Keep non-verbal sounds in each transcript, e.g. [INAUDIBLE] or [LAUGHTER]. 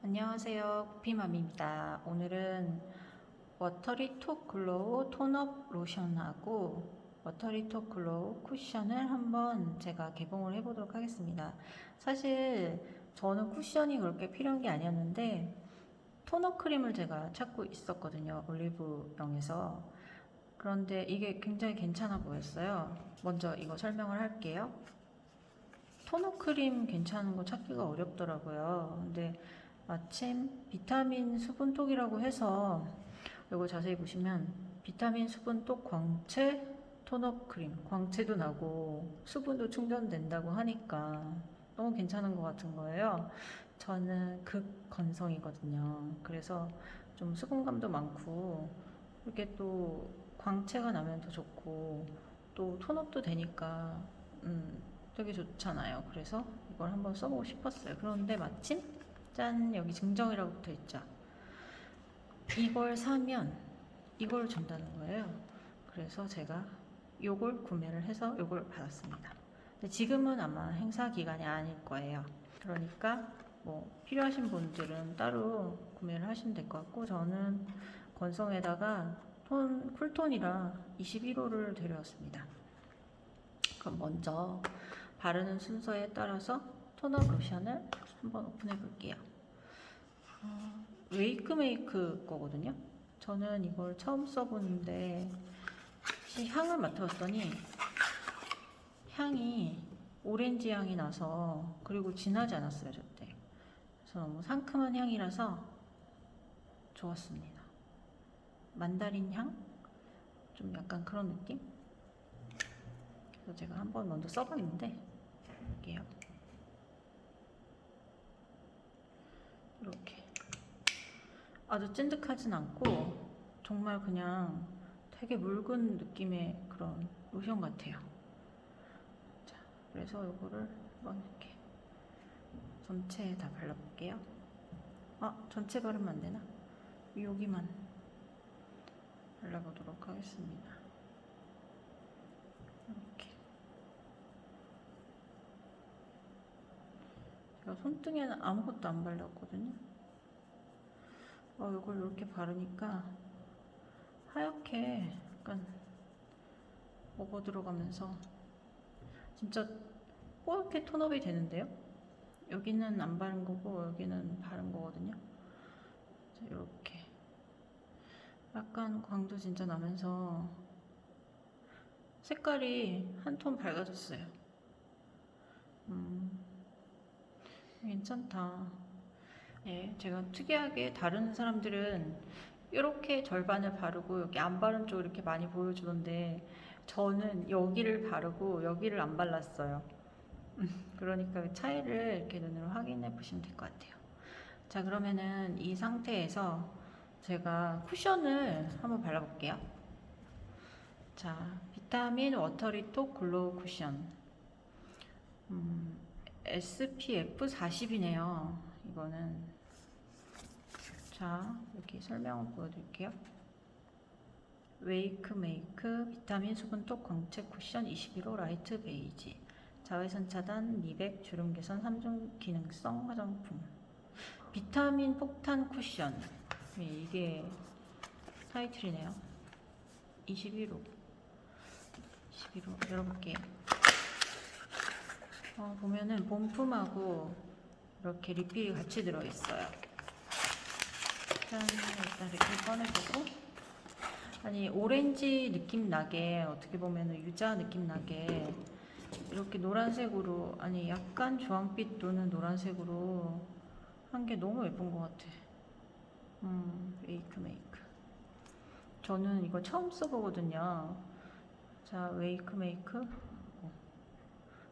안녕하세요. 코피맘입니다. 오늘은 워터리 톡 글로우 톤업 로션하고 워터리 톡 글로우 쿠션을 한번 제가 개봉을 해보도록 하겠습니다. 사실 저는 쿠션이 그렇게 필요한 게 아니었는데 토너 크림을 제가 찾고 있었거든요. 올리브영에서. 그런데 이게 굉장히 괜찮아 보였어요. 먼저 이거 설명을 할게요. 토너 크림 괜찮은 거 찾기가 어렵더라고요. 근데 마침 비타민 수분톡이라고 해서 이거 자세히 보시면 비타민 수분톡 광채 톤업 크림 광채도 나고 수분도 충전된다고 하니까 너무 괜찮은 것 같은 거예요. 저는 극건성이거든요. 그래서 좀 수분감도 많고 이렇게 또 광채가 나면 더 좋고 또 톤업도 되니까 음, 되게 좋잖아요. 그래서 이걸 한번 써보고 싶었어요. 그런데 마침 짠 여기 증정이라고 붙어 있죠. 이걸 사면 이걸 준다는 거예요. 그래서 제가 요걸 구매를 해서 요걸 받았습니다. 근데 지금은 아마 행사 기간이 아닐 거예요. 그러니까 뭐 필요하신 분들은 따로 구매를 하시면 될 것 같고 저는 건성에다가 톤 쿨톤이라 21호를 데려왔습니다. 그럼 먼저 바르는 순서에 따라서 톤업 로션을 한번 오픈해 볼게요. 어, 웨이크 메이크 거거든요. 저는 이걸 처음 써보는데 향을 맡아봤더니 향이 오렌지 향이 나서 그리고 진하지 않았어요 저때. 그래서 너무 상큼한 향이라서 좋았습니다. 만다린 향? 좀 약간 그런 느낌? 그래서 제가 한번 먼저 써봤는데 볼게요. 이렇게 아주 찐득하진 않고 정말 그냥 되게 묽은 느낌의 그런 로션 같아요. 자, 그래서 이거를 한번 이렇게 전체에 다 발라볼게요. 아, 전체 바르면 안 되나? 여기만 발라보도록 하겠습니다. 이렇게. 제가 손등에는 아무것도 안 발랐거든요. 어, 이걸 이렇게 바르니까 하얗게 약간 먹어 들어가면서 진짜 뽀얗게 톤업이 되는데요? 여기는 안 바른 거고 여기는 바른 거거든요. 자, 이렇게 약간 광도 진짜 나면서 색깔이 한 톤 밝아졌어요. 음, 괜찮다. 예, 제가 특이하게 다른 사람들은 이렇게 절반을 바르고 여기 안 바른 쪽 이렇게 많이 보여주던데 저는 여기를 바르고 여기를 안 발랐어요. 음, [LAUGHS] 그러니까 그 차이를 이렇게 눈으로 확인해 보시면 될 것 같아요. 자, 그러면은 이 상태에서 제가 쿠션을 한번 발라볼게요. 자, 비타민 워터리톡 글로우 쿠션. 음, SPF 40이네요. 이거는. 자, 이렇게 설명을 보여드릴게요. 웨이크 메이크 비타민 수분 톡 광채 쿠션 21호 라이트 베이지. 자외선 차단, 미백, 주름 개선 3중 기능성 화장품. 비타민 폭탄 쿠션. 네, 이게 타이틀이네요. 21호. 11호. 열어볼게요. 어, 보면은 본품하고 이렇게 리필이 같이 들어있어요. 일단, 일단 이렇게 꺼내보고. 아니, 오렌지 느낌 나게, 어떻게 보면은 유자 느낌 나게, 이렇게 노란색으로, 아니, 약간 주황빛 또는 노란색으로 한 게 너무 예쁜 것 같아. 음, 웨이크 메이크. 저는 이거 처음 써보거든요. 자, 웨이크 메이크. 어.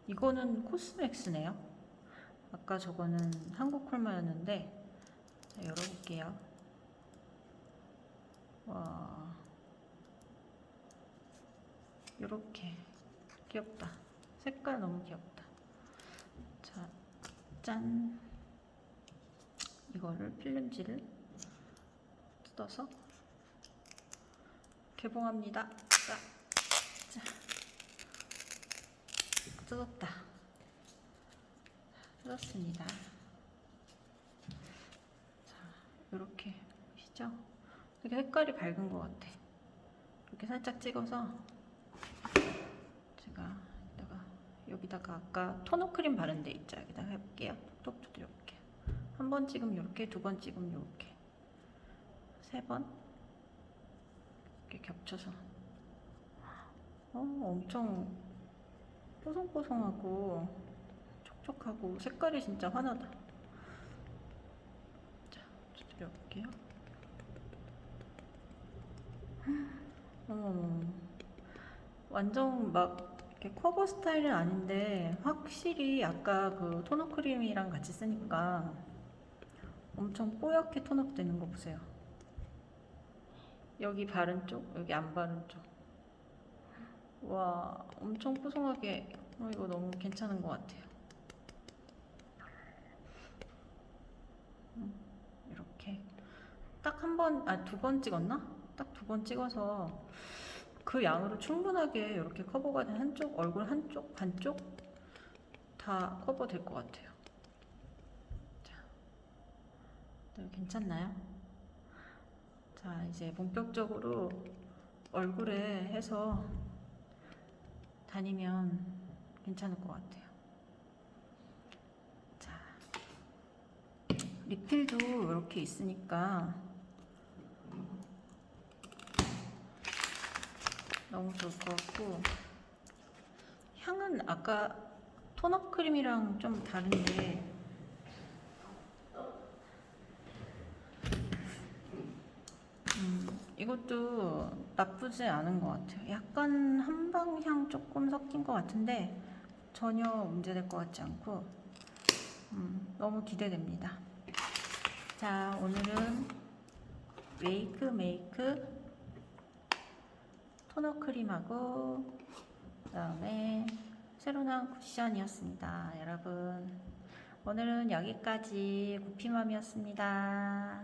이거는 코스맥스네요. 아까 저거는 한국 콜마였는데, 자, 열어볼게요. 와. 요렇게. 귀엽다. 색깔 너무 귀엽다. 자, 짠. 이거를 필름지를 뜯어서 개봉합니다. 자, 자. 뜯었다. 뜯었습니다. 이렇게 보시죠? 되게 색깔이 밝은 것 같아. 이렇게 살짝 찍어서 제가 여기다가 여기다가 아까 토너 크림 바른 데 있죠? 여기다가 해볼게요. 톡톡 이렇게 한 번 찍으면 이렇게, 두 번 찍으면 이렇게, 세 번 이렇게 겹쳐서 어, 엄청 뽀송뽀송하고 촉촉하고 색깔이 진짜 환하다. 자, 두드려볼게요. 어머, 완전 막 이렇게 커버 스타일은 아닌데 확실히 아까 그 토너 크림이랑 같이 쓰니까 엄청 뽀얗게 톤업 되는 거 보세요. 여기 바른 쪽, 여기 안 바른 쪽. 와, 엄청 뽀송하게. 어, 이거 너무 괜찮은 것 같아요. 음, 이렇게 딱 한 번, 아, 두 번 찍었나? 딱두번 찍어서 그 양으로 충분하게 이렇게 커버가 된 한쪽, 얼굴 한쪽, 반쪽 다 커버 될 것 같아요. 자, 네, 괜찮나요? 자, 이제 본격적으로 얼굴에 해서 다니면 괜찮을 것 같아요. 자, 리필도 이렇게 있으니까 너무 좋을 것 같고 향은 아까 톤업 크림이랑 좀 다른데 음, 이것도 나쁘지 않은 것 같아요. 약간 한방향 조금 섞인 것 같은데 전혀 문제될 것 같지 않고 음, 너무 기대됩니다. 자, 오늘은 웨이크 메이크 토너 크림하고 그다음에 새로 나온 쿠션이었습니다. 여러분 오늘은 여기까지 구피맘이었습니다.